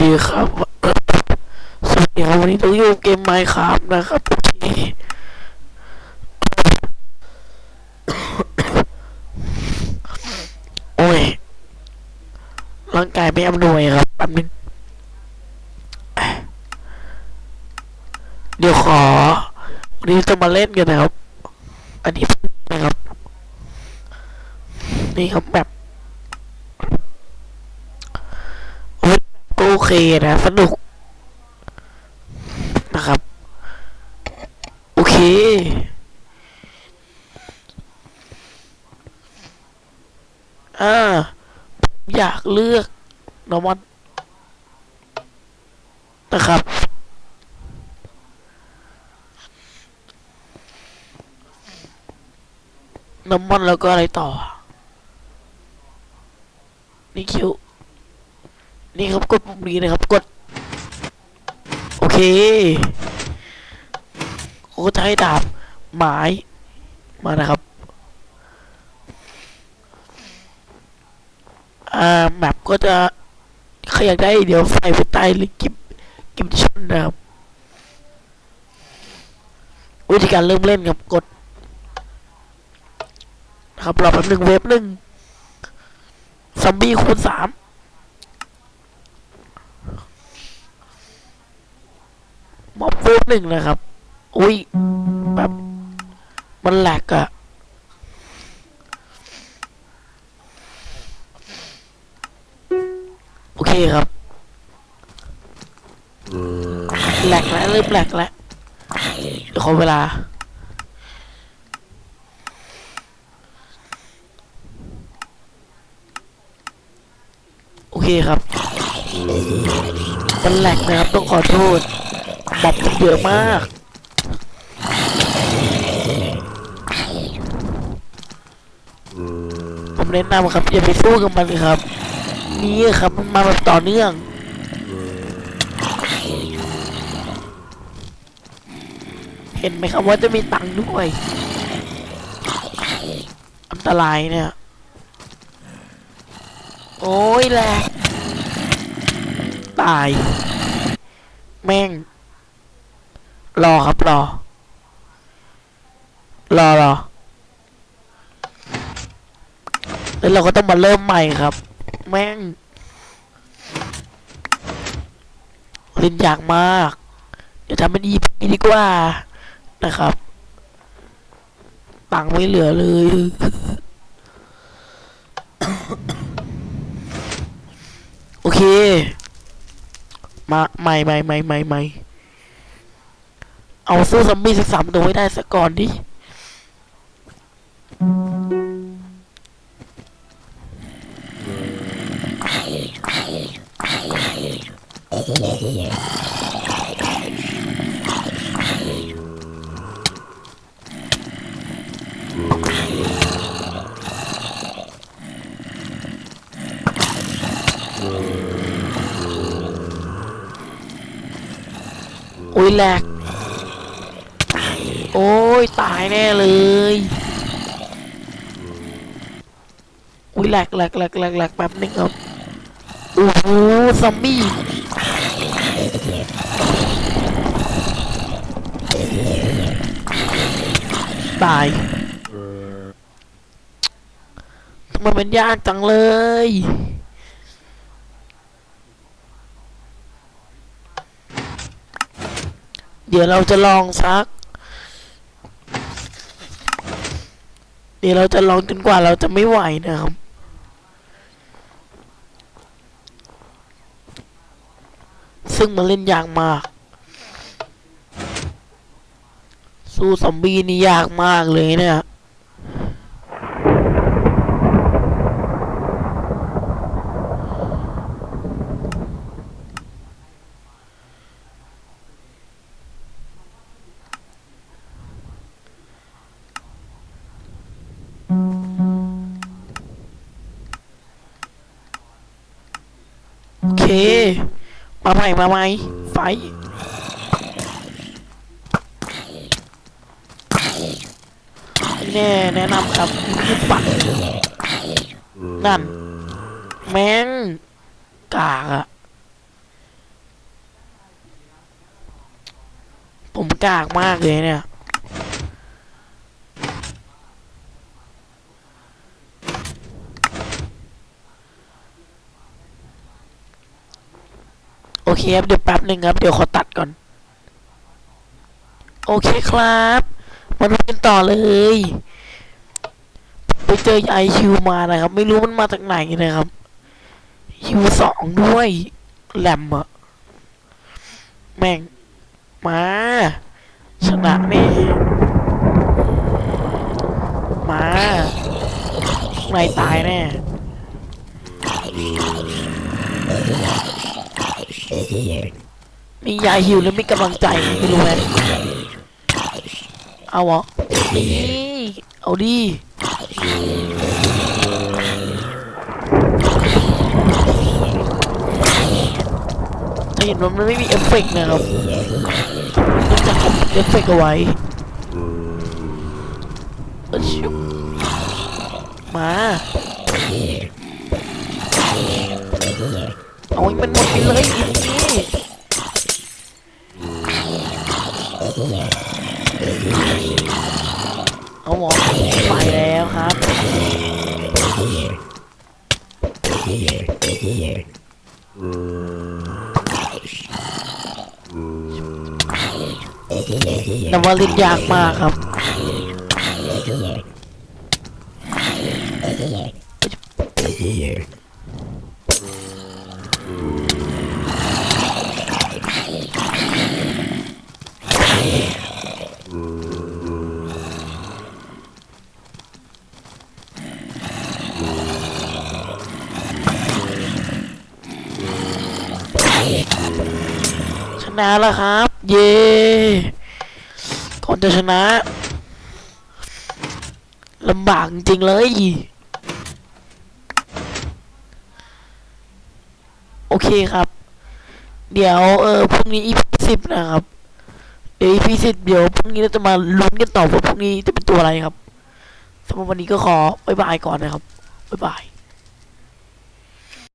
ดีครับ สวัสดีครับวันนี้ต้องอยู่เกมไมค์ครับนะครับโอเคโอ้ย ร่างกายไม่อำนวยครับแป๊บนึงเดี๋ยวขอ วันนี้จะมาเล่นกันนะครับ อันนี้นะครับ นี่ครับแบบโอ้ยก็โอเค นะสนุกนะครับ โอเค อ่า อยากเลือกนอร์มอนนะครับ น้ำมันแล้วก็อะไรต่อ นี่คิว นี่ครับกดปุ่มนี้นะครับ กด โอเคเขาก็จะให้ดาบไม้มานะครับอ่าแมปก็จะใครอยากได้เดี๋ยวใส่ไว้ใต้ลิงก์กิบกิบชนนะครับวิธีการเริ่มเล่นครับกดครับรอแป๊บหนึ่งเว็บหนึ่งซอมบี้คูณสาม ม็อบเว็บหนึ่งนะครับ อุ้ยแบบมันแหลกอะโอเคครับแหลกแล้วเริ่มแหลกแล้วเดี๋ยวขอเวลาโอเคครับ มันแหลกนะครับ ต้องขอโทษ บอบเยอะมาก ผมแนะนำครับอย่าไปสู้กับมันครับ นี่ครับมันมาแบบต่อเนื่องเห็นไหมครับว่าจะมีตังค์ด้วย อันตรายเนี่ย โอ้ยแหลกตาย แม่ง รอครับรอ รอรอแล้วเราก็ต้องมาเริ่มใหม่ครับ แม่งเล่นยากมาก เดี๋ยวทำเป็น EP ดีกว่านะครับตังค์ไม่เหลือเลย โอเค มาใหม่ใหม่ใหม่ใหม่ใหม่ เอาสู้ซอมบี้สักสามตัวให้ได้สักก่อนดิอุ้ยแหลก โอ้ยตายแน่เลย อุ้ยแหลกแหลกแหลกแหลกแหลกแป๊บนึงครับ โอ้โหซอมบี้ตายทำไมมันยากจังเลยเดี๋ยวเราจะลองซัก เดี๋ยวเราจะลองจนกว่าเราจะไม่ไหวนะครับซึ่งมันเล่นยากมาก สู้ซอมบี้นี่ยากมากเลยเนี่ย โอเค มาใหม่มาใหม่ไฟแน่แนะนำครับนี่ปัดนั่น แม่งกากอะผมกากมากเลยเนี่ย เคครับเดี๋ยวแป๊บหนึ่งครับ เดี๋ยวขอตัดก่อน โอเคครับมาดูกันต่อเลยไปเจอไอคิวมานะครับ ไม่รู้มันมาจากไหนนะครับคิวสองด้วยแหลมอะแม่ง มา ชนะแน่มาข้างในตายแน่ มียาหิวแล้วมีกำลังใจไม่รู้ไหมเอาเหรอนี่เอาดิจะเห็นว่ามันไม่มีเอฟเฟกต์นะครับต้องจะกดเอฟเฟกต์เอาไว้มา เอาให้มันหมดไปเลยอีนี่เอาหมอไปแล้วครับแต่ว่าลิ้นยากมากครับ ชนะแล้วครับ เย้ก่อนจะชนะลำบากจริงเลย โอเคครับ เดี๋ยวเออพรุ่งนี้ EP สิบนะครับ เดี๋ยว EP สิบเดี๋ยวพรุ่งนี้เราจะมาลุ้นกันต่อว่าพรุ่งนี้จะเป็นตัวอะไรครับสำหรับวันนี้ก็ขอบ๊ายบายก่อนนะครับบ๊ายบาย